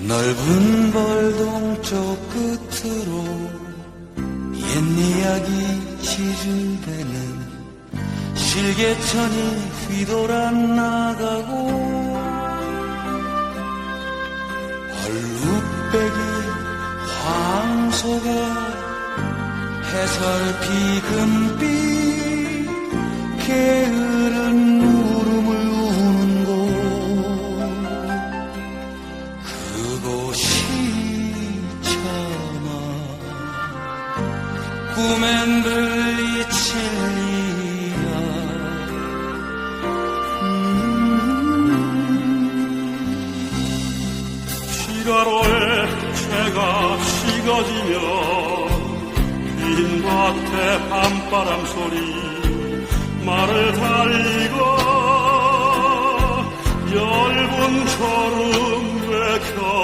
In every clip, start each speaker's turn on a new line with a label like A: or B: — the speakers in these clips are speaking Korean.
A: 넓은 벌동 쪽 끝으로 옛 이야기 지줄대는 실개천이 휘돌아 나가고 얼룩배기 황 속에 해설피 금빛 게으른 꿈엔 들리칠리야
B: 시가로에 채가 식어지며 빈 밭에 밤바람 소리 말을 달리고 초름 외겨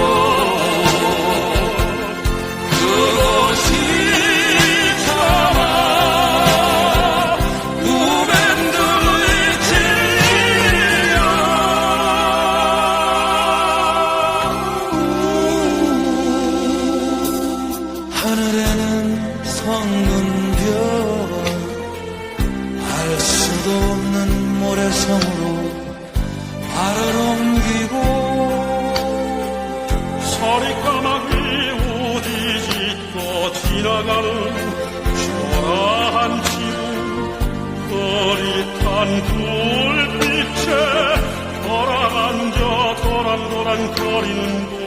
A: 알 수도 없는 모래성으로 발을 옮기고
B: 서리 까마귀 우디짓고 지나가는 초라한 지붕 흐릿한 불빛에 돌아앉아 도란도란 거리는 곳